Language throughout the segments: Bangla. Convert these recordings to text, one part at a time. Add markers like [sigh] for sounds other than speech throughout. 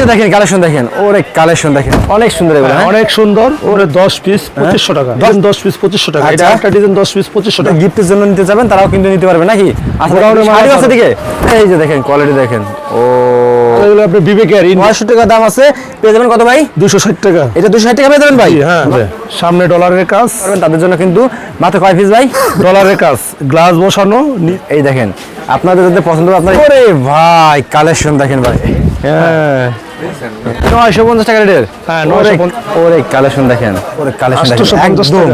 যে দেখেন কালেকশন দেখেন ওরে কালেকশন দেখেন অনেক সুন্দর এগুলো হ্যাঁ? অনেক সুন্দর ওরে দশ পিস পঁচিশশো টাকা দশ- পিস পঁচিশশো টাকা। এটা আচ্ছা। একটা ডিজাইন দশ পিস পঁচিশশো টাকা। গিফটের জন্য নিতে যাবেন তারাও কিন্তু নিতে পারবে নাকি? আচ্ছা আছে দিকে এই যে দেখেন কোয়ালিটি দেখেন ও। এগুলো আপনি বিবেকের নয়শো টাকা দাম আছে পেয়ে যাবেন কত ভাই? টাকা। এটা টাকা পেয়ে যাবেন ভাই? হ্যাঁ সামনে ডলারের কাজ। তাদের জন্য কিন্তু মাত্র কয় পিস ভাই? ডলারের কাজ গ্লাস বসানো এই দেখেন আপনাদের যাদের পছন্দ আপনার ভাই কালেকশন দেখেন ভাই। হ্যাঁ। নয়শো পঞ্চাশ টাকা রেটের। হ্যাঁ, 950 ওরে কালেকশন দেখেন ওরে কালেকশন দেখেন 850 একদম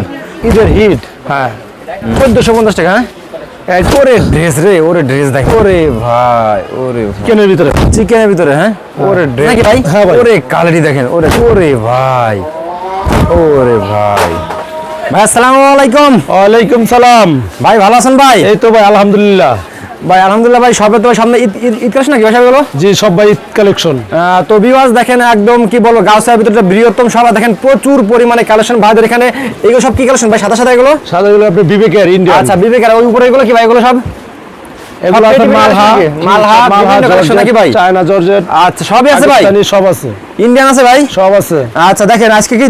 ঈদের হিট। হ্যাঁ। চোদ্দশো পঞ্চাশ টাকা হ্যাঁ? এই ওরে ড্রেস রে ওরে ড্রেস দেখ ওরে ভাই ওরে কেনের ভিতরে। চিকেনের ভিতরে হ্যাঁ? ওরে ড্রেস নাকি হ্যাঁ ভাই। ওরে কালারি দেখেন ওরে ওরে ভাই। ওরে ভাই। ভাই আসসালামু আলাইকুম। ওয়ালাইকুম সালাম। ভাই ভালো আছেন ভাই? এই তো ভাই আলহামদুলিল্লাহ। ভাই আলহামদুলিল্লাহ ভাই সবে তো সামনে ঈদ ঈদ ঈদ কালেকশন নাকি ভাই সবগুলো? জি সব ভাই কালেকশন। তো বিওয়াজ দেখেন একদম কি বলব গাউসার ভিতরে বৃহত্তম দেখেন প্রচুর পরিমাণে কালেকশন ভাইদের এখানে। এগুলো সব কি কালেকশন ভাই সাদা সাদা এগুলো? সাদাগুলো আপনি বিবেকের ইন্ডিয়ান আচ্ছা বিবেকের ওই উপরে এগুলো কি ভাই এগুলো সব? এগুলো পেটি মালহা? মালহা, বিভিন্ন collection নাকি ভাই? চায়না জর্জেট আচ্ছা সবই আছে ভাই? সব আছে। ইন্ডিয়ান আছে ভাই? সব আছে। আচ্ছা দেখেন আজকে কি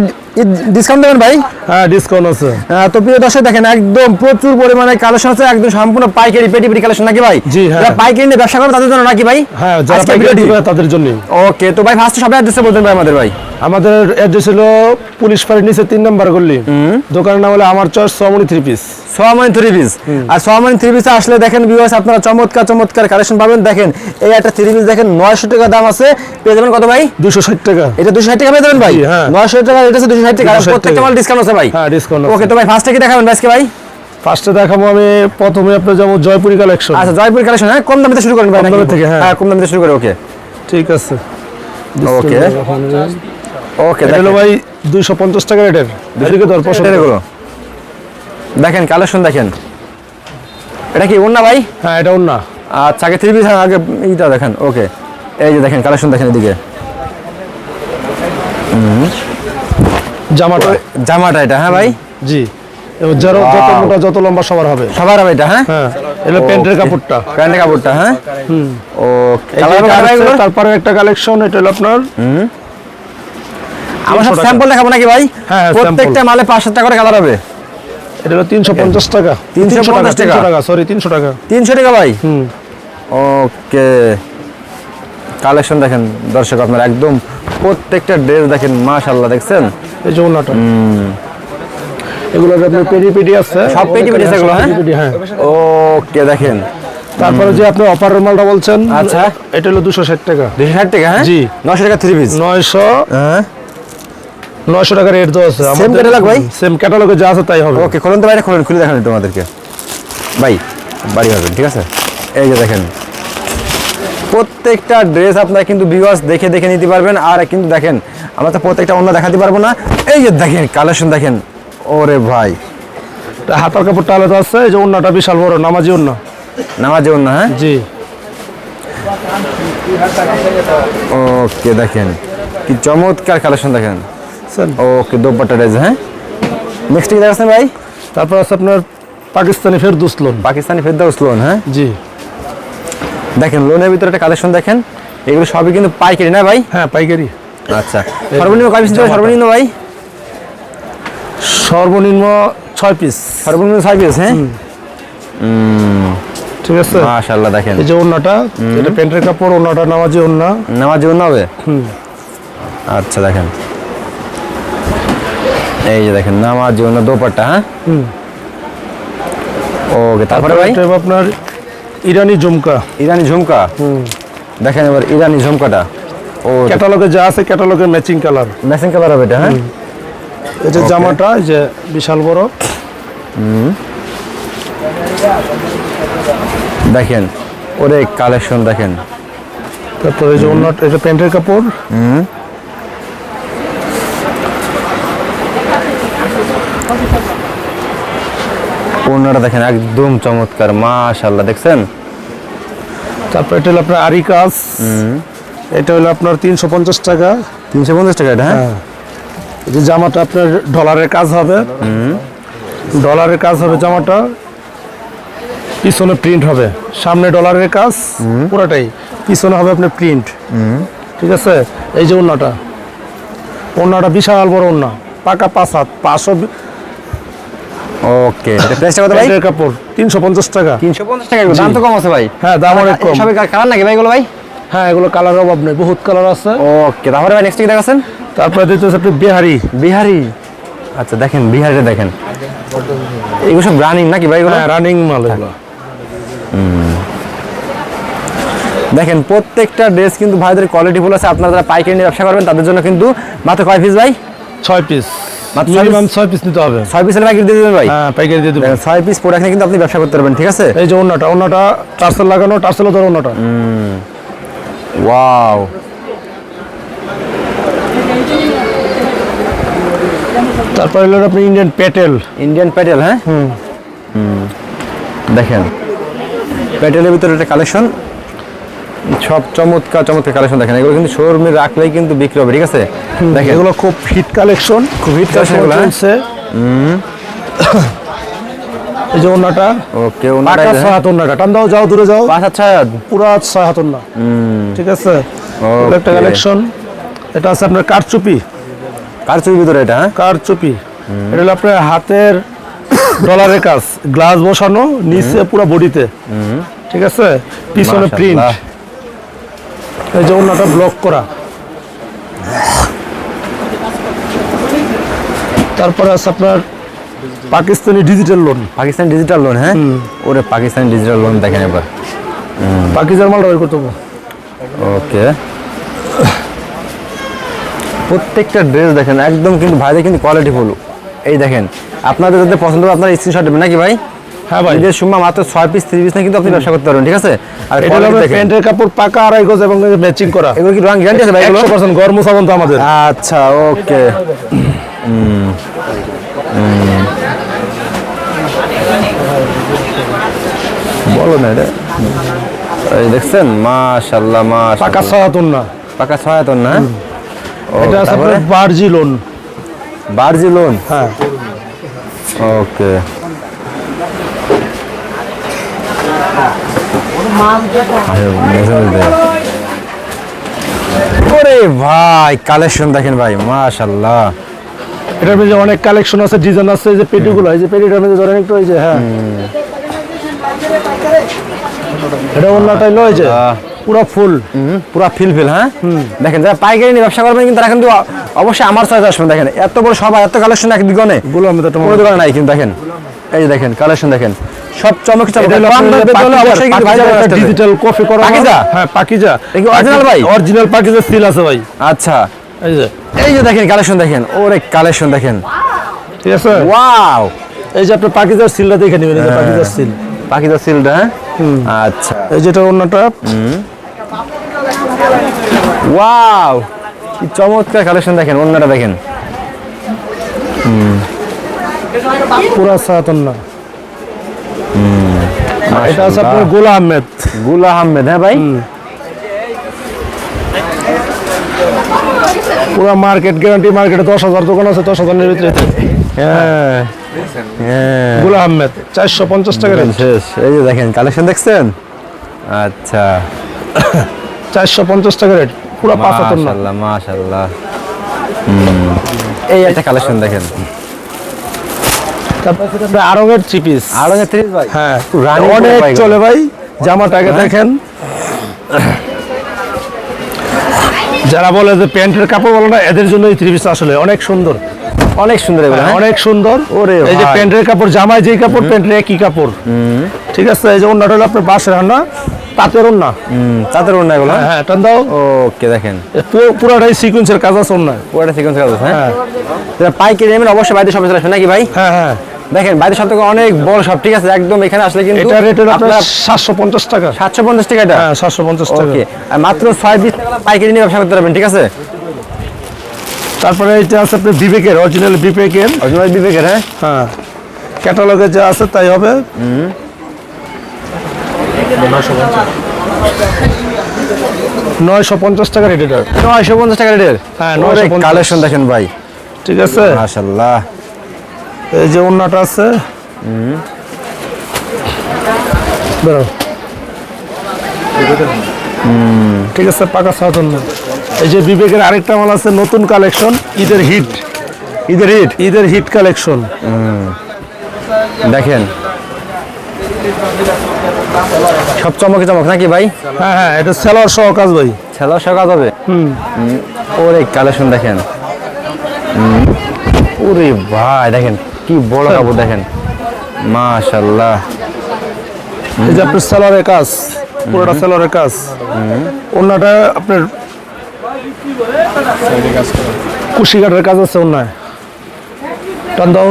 ডিসকাউন্ট দেবেন ভাই? হ্যাঁ ডিসকাউন্ট আছে। তো প্রিয় দর্শক দেখেন একদম প্রচুর পরিমাণে কালেকশন আছে একদম সম্পূর্ণ পাইকারি পেটি পেটি কালেকশন নাকি ভাই? জি, হ্যাঁ। যারা পাইকারি নিয়ে ব্যবসা করে তাদের জন্য নাকি ভাই? হ্যাঁ যারা পাইকারি। তাদের জন্য ওকে তো ভাই ফার্স্ট সবাই অ্যাড্রেসে বলবেন ভাই আমাদের ভাই। আমাদের অ্যাড্রেস হলো পুলিশ ফাঁড়ির নিচে তিন নম্বর গল্লি দোকানের নাম হলো আমার choice Somoni three piece Soyamani three piece. আর সোয়ামানি থ্রি পিসে আসলে দেখেন ভিউয়ার্স আপনারা চমৎকার চমৎকার কালেকশন পাবেন। দেখেন এই একটা থ্রি পিস দেখেন নয়শো টাকা দাম আছে। পেয়ে যাবেন কত ভাই? দুশো ষাট টাকা। এটা দুশো ষাট টাকা পেয়ে যাবেন ভাই? হ্যাঁ। নয়শো টাকা এটা দুশো ষাট টাকা। প্রত্যেকটা মাল ডিসকাউন্ট আছে ভাই। হ্যাঁ ডিসকাউন্ট ওকে তো ভাই ফার্স্টে কি দেখাবেন আজকে ভাই? ফার্স্টে দেখাবো আমি প্রথমে আপনার যাব জয়পুরি কালেকশন আচ্ছা জয়পুর কালেকশন হ্যাঁ কম দামে শুরু করেন ভাই কম থেকে, হ্যাঁ। কম দামে শুরু করে ওকে ঠিক আছে। ওকে ওকে এটা ভাই দুইশো পঞ্চাশ টাকা রেটের। এদিকে দর পছন্দ এগুলো। দেখেন কালেকশন দেখেন। এটা কি ওন্না ভাই? হ্যাঁ এটা না আচ্ছা আগে থ্রি পিস আগে এইটা দেখেন ওকে। এই যে দেখেন কালেকশন দেখেন এদিকে। জামাটা। জামাটা এটা হ্যাঁ ভাই? জি। যারা যত মোটা যত লম্বা সবার হবে। সবার হবে এটা হ্যাঁ? হ্যাঁ এটা প্যান্টের কাপড়টা। প্যান্টের কাপড়টা হ্যাঁ? ও তারপরে একটা কালেকশন এটা হলো আপনার আমরা সব 300 টাকা। স্যাম্পল দেখাবো নাকি ভাই? হ্যাঁ, প্রত্যেকটা মালে পাঁচশো টাকা করে কালার হবে। এটা হলো তিনশো পঞ্চাশ টাকা। 350 তিনশো টাকা। টাকা? সরি তিনশো টাকা। তিনশো টাকা ভাই? হুম। ওকে। কালেকশন দেখেন দর্শক আপনার একদম প্রত্যেকটা ড্রেস দেখেন মাশাল্লাহ দেখছেন? এই যে ওনাটা এগুলো আপনার পেডি পেডি আছে সব পেটি পেটি আছে এগুলো, হ্যাঁ? পেডি পেডি, ওকে দেখেন। তারপরে যে আপনি অপারের মালটা বলছেন আচ্ছা। এটা হলো দুশো ষাট টাকা। দুশো ষাট টাকা হ্যাঁ? জি। নশো টাকা থ্রি পিস নয়শো হ্যাঁ? নয়শো টাকা রেট দেওয়া আছে। Same catalog ভাই? সেম ক্যাটালগে যা আছে তাই হবে। ওকে খুলুন তো বাইরে খুলুন খুলে দেখান তোমাদেরকে। ভাই বাড়ি হবেন ঠিক আছে? এই যে দেখেন। প্রত্যেকটা ড্রেস আপনারা কিন্তু ভিউয়ার্স দেখে দেখে নিতে পারবেন আর কিন্তু দেখেন আমরা তো প্রত্যেকটা অন্য দেখাতে পারব না। এই যে দেখেন কালেকশন দেখেন। ওরে ভাই। হাতার কাপড়টা আলাদা আছে এই যে ওন্নাটা বিশাল বড় নামাজি ওন্না নামাজে অন্য হ্যাঁ? জি। ওকে দেখেন। কি চমৎকার কালেকশন দেখেন। বুঝছেন? ওকে দোপাট্টা ড্রেস হ্যাঁ? নেক্সট কি দেখাচ্ছেন ভাই? তারপর আছে আপনার পাকিস্তানি ফেরদুস লোন পাকিস্তানি ফেরদাউস লোন হ্যাঁ? জি। দেখেন লোনের ভিতরে একটা কালেকশন দেখেন। এগুলো সবই কিন্তু পাইকারি না ভাই? হ্যাঁ পাইকারি। আচ্ছা। সর্বনিম্ন কয় পিস সর্বনিম্ন ভাই? সর্বনিম্ন ছয় পিস সর্বনিম্ন ছয় পিস হ্যাঁ? ঠিক আছে? মাশাআল্লাহ দেখেন। এই যে ওন্নাটা এটা প্যান্টের কাপড় ওন্নাটা নামাজি ওন্না নামাজ জন্য হবে? হুম। আচ্ছা দেখেন। এই যে দেখেন নামাজ জন্য দোপাট্টা হ্যাঁ? ওকে তারপরে ভাই? আপনার ইরানি ঝুমকা। ইরানি ঝুমকা? দেখেন এবার ইরানি ঝুমকাটা। ও ক্যাটালগে যা আছে ক্যাটালগের ম্যাচিং কালার ম্যাচিং কালার হবে এটা হ্যাঁ? এই যে জামাটা এই যে বিশাল বড়। দেখেন ওরে কালেকশন দেখেন। তারপরে যে ওন্নাটা এটা প্যান্টের কাপড়। ওনাটা দেখেন একদম চমৎকার মাশাআল্লাহ দেখছেন? তারপর এটা হলো আপনার আরি কাজ। এটা হলো আপনার তিনশো পঞ্চাশ টাকা। তিনশো পঞ্চাশ টাকা এটা? হ্যাঁ। এই যে জামাটা আপনার ডলারের কাজ হবে। ডলারের কাজ হবে জামাটা। পিছনে প্রিন্ট হবে। সামনে ডলারের কাজ। পুরোটাই। পিছনে হবে আপনার প্রিন্ট। ঠিক আছে? এই যে ওন্নাটা। ওন্নাটা বিশাল বড় ওন্না। পাকা পাঁচ হাত। পাঁচশো ওকে প্রাইসটা কত ভাই? কাপড় তিনশো পঞ্চাশ টাকা। তিনশো পঞ্চাশ টাকা এগুলো। দাম তো কম আছে ভাই। হ্যাঁ দাম অনেক কম। কালার নাকি ভাই এগুলো ভাই? হ্যাঁ এগুলো কালার অভাব নেই বহুত কালার আছে। ওকে তারপরে ভাই নেক্সট কি দেখাচ্ছেন? তারপরে দিতে হচ্ছে আপনি বিহারি। বিহারি। আচ্ছা দেখেন বিহারিটা দেখেন। এগুলো সব রানিং নাকি ভাই এগুলো? হ্যাঁ রানিং মাল এগুলো। দেখেন প্রত্যেকটা ড্রেস কিন্তু ভাইদের কোয়ালিটি ফুল আছে। আপনারা যারা পাইকারি নিয়ে ব্যবসা করবেন তাদের জন্য কিন্তু মাত্র কয় পিস ভাই? ছয় পিস মাত্র মিনিমাম piece? ছয় পিস নিতে হবে। ছয় পিসের পাইকারি দিয়ে দেবেন ভাই? হ্যাঁ পাইকারি দিয়ে দেবো। দেখেন পিস প্রোডাক্ট নিয়ে কিন্তু আপনি ব্যবসা করতে পারবেন ঠিক আছে? এই যে ওন্নাটা ওন্নাটা টার্সেল লাগানো টার্সেলও ধরো ওন্নাটা ওয়াও। তারপরে হলো আপনি ইন্ডিয়ান পেটেল ইন্ডিয়ান প্যাটেল হ্যাঁ? হুম। দেখেন। প্যাটেলের ভিতরে একটা কালেকশন সব চমৎকার চমৎকার কালেকশন দেখেন। এগুলো কিন্তু শোরুমে রাখলেই কিন্তু বিক্রি হবে ঠিক আছে? দেখেন। এগুলো খুব হিট কালেকশন খুব hit collection এগুলো, হ্যাঁ? এই যে ওকে ছয় হাত ওন্নাটা। টান দাও যাও দূরে যাও। পাঁচ আচ্ছা পুরা ছয় হাত ঠিক আছে? একটা কালেকশন এটা আছে আপনার কারচুপি। কার ভিতরে এটা হ্যাঁ? কারচুপি। এটা হলো আপনার হাতের ডলারের কাজ গ্লাস বসানো নিচে পুরো বডিতে ঠিক আছে? পিছনে প্রিন্ট। এই যে অন্যটা ব্লক করা। তারপরে আছে আপনার Pakistani digital lawn Pakistan digital lawn হ্যাঁ? ওরে পাকিস্তান ডিজিটাল লোন দেখেন একবার। পাকিস্তান মালটা বের করতে ওকে। প্রত্যেকটা ড্রেস দেখেন একদম কিন্তু ভাইদের কিন্তু কোয়ালিটি ফুল এই দেখেন আপনাদের যাতে পছন্দ হবে আপনার স্ক্রিনশট দেবেন নাকি ভাই? হ্যাঁ ভাই। ঈদের সময় মাত্র ছয় পিস থ্রি পিস না কিন্তু আপনি ব্যবসা করতে পারবেন ঠিক আছে? আর এটা হলো প্যান্টের কাপড় পাকা আড়াই গজ এবং ম্যাচিং করা। এগুলো কি রং গ্যারান্টি আছে ভাই এগুলো? একশো পার্সেন্ট গরম সাবান তো আমাদের। আচ্ছা ওকে। বলো না এটা। এই দেখছেন? মাশাল্লাহ পাকা মাশাল্লাহ সহাতন না। পাকা সহায়তন না? এটা আছে বার্জি লোন বার্জি লোন হ্যাঁ। ওকে। ওরে ভাই কালেকশন দেখেন ভাই মাশাল্লাহ এটার মধ্যে অনেক কালেকশন আছে ডিজাইন আছে এই যে পেটিগুলো এই যে পেটিটার মধ্যে ধরেন একটু যে হ্যাঁ। এটা অন্যটাই লয় যে পুরো ফুল। পুরা ফিল ফিল হ্যাঁ? দেখেন যারা পাইকারি নিয়ে ব্যবসা করবেন কিন্তু তারা কিন্তু অবশ্যই আমার সাথে আসবেন দেখেন। এত বড় সবাই এত কালেকশন এক দিগনে গুলো আমি তো তোমার দোকানে নাই কিন্তু দেখেন এই যে দেখেন কালেকশন দেখেন। সব চমক ডিজিটাল কফি করা হয়। পাকিজা? হ্যাঁ পাকিজা। ভাই? অরিজিনাল পাকিজা সিল আছে ভাই। আচ্ছা। এই যে। এই যে দেখেন কালেকশন দেখেন। ওরে কালেকশন দেখেন। ঠিক আছে? ওয়াও এই যে আপনি পাকিজার সিলটা দেখে নেবেন এই যে হ্যাঁ। পাকিজার সিল সিলটা হ্যাঁ? আচ্ছা। এই যেটা অন্যটা। ওয়াও কি চমৎকার কালেকশন দেখেন অন্যটা দেখেন। পুরা সাতন না এটা আছে আপনার গোলা আহমেদ। গুলা আহমেদ হ্যাঁ ভাই? পুরা মার্কেট গ্যারান্টি মার্কেটে দশ হাজার দোকান আছে দশ হাজারের ভিতরে হ্যাঁ হ্যাঁ। গোলা আহমেদ চারশো পঞ্চাশ টাকা শেষ। এই যে দেখেন কালেকশন দেখছেন? আচ্ছা। চারশো পঞ্চাশ টাকা রেট পুরা পাঁচ হাজার না। মাশাআল্লাহ মাশাআল্লাহ। এই একটা কালেকশন দেখেন। তারপর আছে আরঙের থ্রি পিস আর ত্রিশ ভাই। হ্যাঁ অনেক চলে ভাই জামাটাকে দেখেন। যারা বলে যে প্যান্টের কাপড় বলে না এদের জন্য এই থ্রি পিস আসলে অনেক সুন্দর। অনেক সুন্দর হ্যাঁ? অনেক সুন্দর। ওরে এই যে প্যান্টের কাপড় জামায় যেই কাপড় প্যান্টের একই কাপড়। ঠিক আছে এই যে হলো আপনার বাসের রান্না তাঁতের এগুলো হ্যাঁ হ্যাঁ? টান দাও। ওকে দেখেন। পুরোটাই সিকুয়েন্সের কাজ আছে কাজ হ্যাঁ? হ্যাঁ। পাইকারি নেবেন অবশ্যই বাইরে সবাই চলে আসবেন নাকি ভাই? হ্যাঁ হ্যাঁ। দেখেন বাইরে সব থেকে অনেক বড় সব ঠিক আছে? একদম এখানে আসলে কিন্তু এটা রেট আপনার আপনার সাতশো পঞ্চাশ টাকা। সাতশো পঞ্চাশ টাকা এটা? হ্যাঁ সাতশো পঞ্চাশ টাকা। ওকে মাত্র ছয় বিশ টাকা পাইকারি নিয়ে ব্যবসা করতে পারবেন ঠিক আছে? তারপরে এটা আছে আপনার বিবেকের অরিজিনাল বিবেকের। অরিজিনাল বিবেকের হ্যাঁ? হ্যাঁ ক্যাটালগে যা আছে তাই হবে। নয়শো পঞ্চাশ টাকা রেট নয়শো পঞ্চাশ টাকা রেটের? হ্যাঁ, ওরে 950 কালেকশন দেখেন ভাই। ঠিক আছে? মাশাল্লাহ এই যে অন্যটা আছে। বেরো। ঠিক আছে পাকা সাউথ এই যে বিবেকের আরেকটা মাল আছে নতুন কালেকশন ঈদের হিট। ঈদের হিট? ঈদের হিট কালেকশন। দেখেন। সব চমকে চমক নাকি ভাই? হ্যাঁ হ্যাঁ এটা সেলার সহ কাজ ভাই। ছেলা সকাল হবে? হুম। ওরে কালেকশন দেখেন। ওরে ভাই দেখেন। কি বড় কাপড় দেখেন। মাশাল্লাহ এই যে আপনার সেলারের কাজ পুরোটা সেলারের কাজ। অন্যটা আপনার কুশি কাঠের কাজ আছে অন্যায় টান দাও।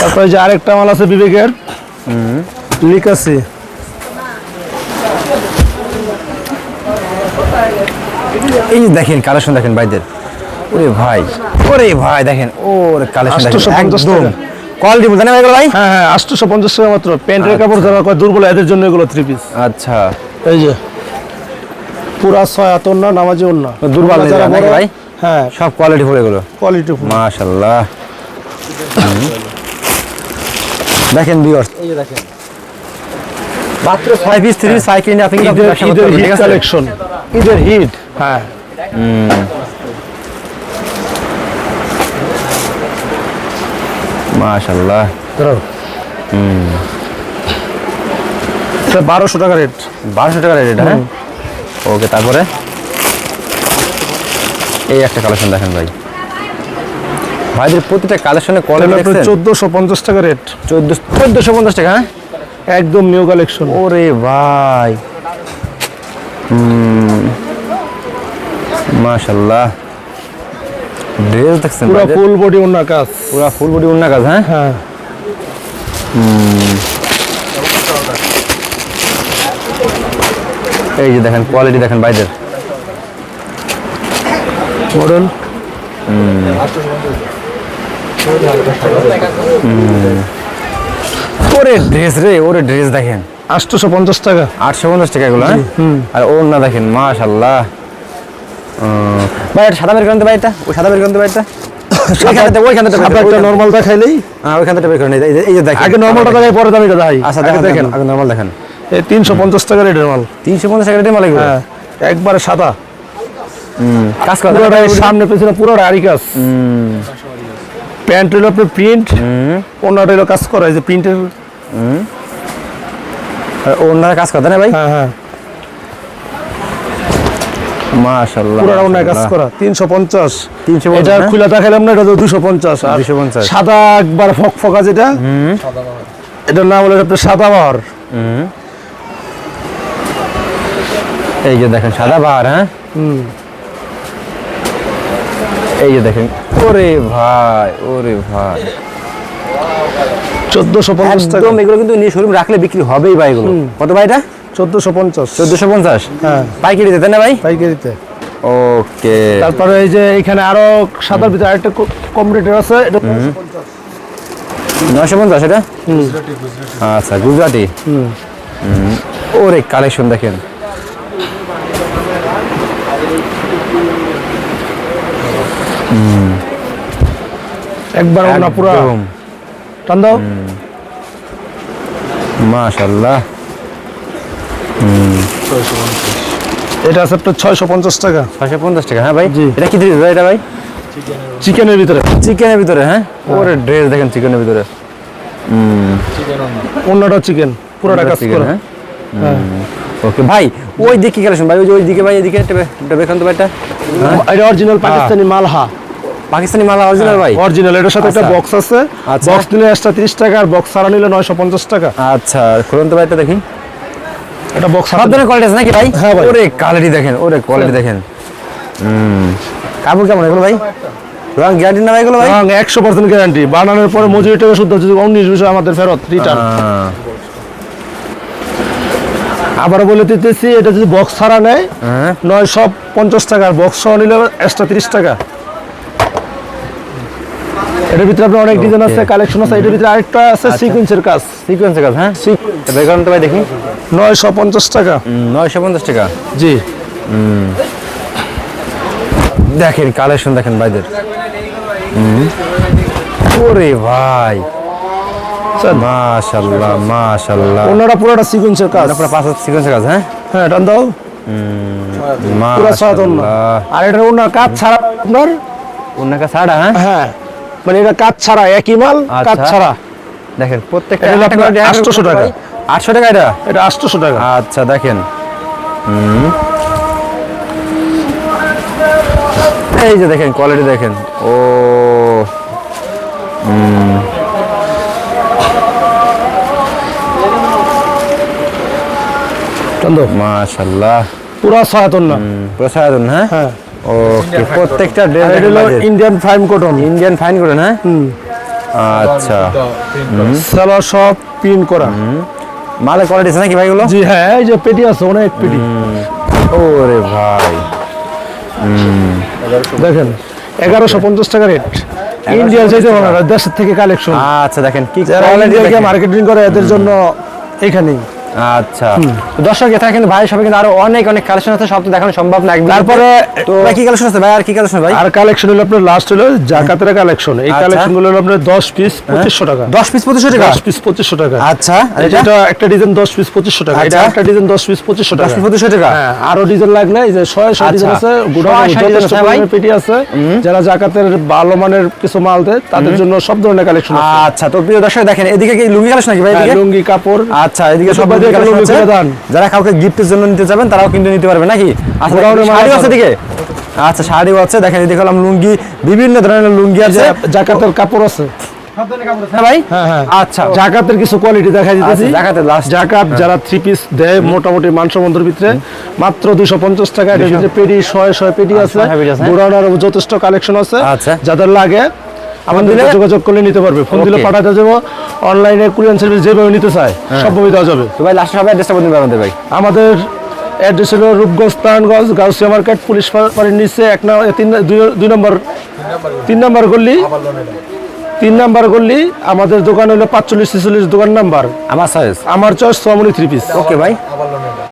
তারপরে যে আরেকটা মাল আছে বিবেকের। লিক আছে। এই দেখেন কালেকশন দেখেন ভাইদের। ওরে ভাই ওরে ভাই দেখেন ওরে কালেকশন একদম। কোয়ালিটি বলতে না ভাই? হ্যাঁ হ্যাঁ আটশোশো পঞ্চাশ টাকা মাত্র। প্যান্টের কাপড় যারা কয় দুর্বল এদের জন্য এগুলো থ্রি পিস আচ্ছা। এই যে পুরা ছয় হাত না নামাজি না দুর্বল যারা নাকি ভাই? হ্যাঁ। সব কোয়ালিটি ফুল এগুলো। কোয়ালিটি মাশাল্লাহ দেখেন ভিউয়ার্স এই যে দেখেন। মাত্র 6 পিস 3 সাইকেল নিয়ে আপনি ঈদের হিট কালেকশন ঈদের হিট হ্যাঁ। মাশাল্লাহ বারোশো টাকা রেট বারোশো টাকা রেট হ্যাঁ? ওকে তারপরে? এই একটা কালেকশন দেখেন ভাই। ভাইদের প্রতিটা কালেকশনের কোয়ালিটি দেখছেন? চোদ্দশো পঞ্চাশ টাকা রেট চোদ্দ চোদ্দোশো পঞ্চাশ টাকা হ্যাঁ? একদম নিউ কালেকশন ওরে ভাই। মাশাল্লাহ ড্রেস দেখছেন পুরো ফুল বডি অন্য কাজ। পুরো ফুল বডি উন্না কাজ হ্যাঁ? হ্যাঁ। এই যে দেখেন কোয়ালিটি দেখেন ভাইদের। মডেল ওরে ড্রেস রে ওরে ড্রেস দেখেন। আটশোশো পঞ্চাশ টাকা। আটশো পঞ্চাশ টাকা এগুলো হ্যাঁ? আর ওর না দেখেন মাশাল্লাহ। ভাই এটা সাদা বের করেন ভাই এটা ওই সাদা বের করেন [laughs] তো? ভাই এটা নর্মাল দেখাইলেই? হ্যাঁ ওইখানটা বের করেন এই যে- দেখেন। আগে নর্মালটা দেখাই পরে দামিটা দেখাই। আচ্ছা দেখেন দেখেন দেখেন। আগে নর্মাল দেখেন। এই তিনশো পঞ্চাশ টাকা রেটের মাল। তিনশো পঞ্চাশ টাকা রেটে মাল হ্যাঁ একবারে সাদা। কাজ করা সামনে পেছনে পুরোটা আরি কাজ। প্যান্ট হলো আপনার প্রিন্ট অন্যটা হলো কাজ করা যে প্রিন্টের ওনারা কাজ করতে না ভাই? হ্যাঁ হ্যাঁ। মাশাল্লাহ পুরোটা অন্য কাজ করা তিনশো পঞ্চাশ। 350 এটা না? দেখালাম না এটা তো দুশো পঞ্চাশ। আর 250 সাদা একবার যেটা এটার নাম হলো আপনার সাদা বাহার এই যে দেখেন সাদা বাহার হ্যাঁ? এই যে দেখেন ওরে ভাই ওরে ভাই। চোদ্দশো পঞ্চাশ টাকা। এগুলো কিন্তু নিয়ে শোরুম রাখলে বিক্রি হবেই ভাই এগুলো। কত ভাই এটা? চোদ্দশো পঞ্চাশ। চোদ্দশো পঞ্চাশ? হ্যাঁ। না ভাই? পাইকারিতে। ওকে। তারপরে এই যে এখানে আরও সাদার ভিতরে আরেকটা ক- কম রেটের আছে এটা নশো পঞ্চাশ। এটা? আচ্ছা গুজরাটি। ওরে কালেকশন দেখেন। একবার না পুরো। টান দাও। এটা আছে আপনার ছয়শো পঞ্চাশ টাকা। ছশো পঞ্চাশ টাকা হ্যাঁ ভাই? এটা কি দিতে এটা ভাই? চিকেনের ভিতরে। চিকেনের ভিতরে হ্যাঁ? ওরে ড্রেস দেখেন চিকেনের ভিতরে। অন্যটা চিকেন পুরোটা কাজ চিকেন হ্যাঁ? হ্যাঁ। ওকে ভাই ওই দিকে কালেকশন ভাই ওই যে ওই দিকে ভাই এদিকে বেখান তো ভাইটা। এটা অরিজিনাল পাকিস্তানি মালহা। পাকিস্তানি মালা অরিজিনাল ভাই? অরিজিনাল এটার সাথে একটা আচ্ছা। বক্স আছে। আচ্ছা। বক্স নিলে এক্সট্রা তিরিশ টাকা আর বক্স ছাড়া নিলে নয়শো পঞ্চাশ টাকা। আচ্ছা খুলুন তো ভাইটা দেখি। এটা বক্স সব ধরনের কোয়ালিটি আছে নাকি ভাই? হ্যাঁ ভাই। ওরে কোয়ালিটি দেখেন ওরে কোয়ালিটি দেখেন। হুম। কাপড় কেমন এগুলো ভাই? রং গ্যারান্টি না ভাই এগুলো ভাই? একশো পার্সেন্ট গ্যারান্টি বানানোর পরে মজুরি টাকা শুদ্ধ যদি উনিশ বিষয় আমাদের ফেরত রিটার্ন আবার বলে দিতেছি এটা যদি বক্স ছাড়া নেয় হ্যাঁ। নয়শো পঞ্চাশ টাকা বক্স সহ নিলে এক্সট্রা তিরিশ টাকা। এটার ভিতরে আপনার অনেক ডিজাইন আছে কালেকশন আছে এটার ভিতরে আরেকটা আছে সিকুয়েন্সের কাজ। সিকোয়েন্সের কাজ হ্যাঁ? তো ভাই দেখি। নয়শো পঞ্চাশ টাকা। নয়শো পঞ্চাশ টাকা? জি। দেখেন কালেকশন দেখেন ভাইদের। ওরে ভাই। মাশাআল্লাহ মাশাআল্লাহ ওনারা পুরোটা সিকুয়েন্সের কাজ। আপনার পাঁচ সিকোয়েন্সের কাজ হ্যাঁ? হ্যাঁ টান দাও। পুরো আর এটা ওনার কাজ ছাড়া আপনার? ওনাকে ছাড়া হ্যাঁ? হ্যাঁ। মানে এটা কাজ ছাড়া একই মাল কাজ আচ্ছা। ছাড়া। দেখেন প্রত্যেকটা এটা হলো আপনার 800 টাকা। আটশো টাকা এটা? এটা আটশোশো টাকা। আচ্ছা দেখেন। হুম। এই যে দেখেন কোয়ালিটি দেখেন। ও টান দাও মাশাআল্লাহ। পুরো সহায়তন না। প্রসাদন হ্যাঁ? হ্যাঁ। ওকে প্রত্যেকটা এটা হলো Indian fine cotton Indian fine করে না আচ্ছা। সালোয়ার সব প্রিন্ট করা। মালের কোয়ালিটি আছে নাকি ভাই ভাইগুলো? জি হ্যাঁ এই যে পেটি আছে অনেক পেটি। ওরে ভাই। দেখেন এগারোশো পঞ্চাশ টাকা রেট ইন্ডিয়ান চাইতে হবে দেশের থেকে কালেকশন আচ্ছা দেখেন কি। মার্কেটিং করে এদের জন্য এইখানেই আচ্ছা। তো দর্শক এখানে কিন্তু ভাই সবাই কিন্তু আরও অনেক অনেক কালেকশন আছে সব তো দেখানো সম্ভব না তারপরে ভাই কি কালেকশন আছে ভাই? আর কি কালেকশন ভাই? আর কালেকশন হলো আপনার লাস্ট হলো জাকাতের কালেকশন এই আচ্ছা। কালেকশনগুলো হলো আপনার দশ পিস পঁচিশশো টাকা। দশ পিস পঁচিশশো টাকা? দশ পিস পঁচিশশো টাকা। আচ্ছা এটা? একটা ডিজাইন দশ পিস পঁচিশশো টাকা। এটা আচ্ছা। একটা ডিজাইন দশ পিস পঁচিশশো দশ টাকা। পিস পঁচিশশো টাকা? হ্যাঁ আরও ডিজাইন লাগলে এই যে ছয় ছয় ডিজাইন আচ্ছা। আছে যথেষ্ট পরিমাণে পেটি আছে। যারা জাকাতের ভালো মানের কিছু মাল দেয় তাদের জন্য সব ধরনের কালেকশন আছে। আচ্ছা তো প্রিয় দর্শক দেখেন এদিকে কি লুঙ্গি কালেকশন নাকি ভাই হ্যাঁ, এদিকে? লুঙ্গি কাপড়। আচ্ছা এদিকে সব যারা কাউকে গিফটের জন্য নিতে যাবেন তারাও কিন্তু নিতে পারবে নাকি? আচ্ছা। আছে আচ্ছা শাড়িও আছে। দেখেন এদিকে হলাম লুঙ্গি বিভিন্ন ধরনের লুঙ্গি আছে। জাকাতের কাপড় আছে। হ্যাঁ হ্যাঁ হ্যাঁ। আচ্ছা। জাকাতের কিছু কোয়ালিটি দেখা আচ্ছা। জাকাত যারা থ্রি পিস দেয় মোটামুটি ভিতরে মাত্র পঞ্চাশ টাকা। পেটি শয়ে শয়ে পেটি আছে। শয়ে পেটি আছে। বুড়ানোর যথেষ্ট কালেকশন আছে। যাদের লাগে আমাদের? যোগাযোগ করলে নিতে পারবে। ফোন দিলে পাঠাতে যাব অনলাইনে কুরিয়ান সার্ভিস যেভাবে নিতে চায় সবভাবে দেওয়া যাবে। তো ভাই লাস্টে সবাই অ্যাড্রেসটা বলতে পারবেন ভাই। আমাদের অ্যাড্রেস হলো রূপগঞ্জ তারানগঞ্জ গাউসিয়া মার্কেট পুলিশ বাড়ির নিচে এক নম্বর তিন দুই- দুই নম্বর তিন নম্বর গল্লি তিন নম্বর গল্লি আমাদের দোকান হলো পাঁচচল্লিশ ছেচল্লিশ দোকান নাম্বার। আমার সাইজ আমার choice Soyamani three piece okay ভাই।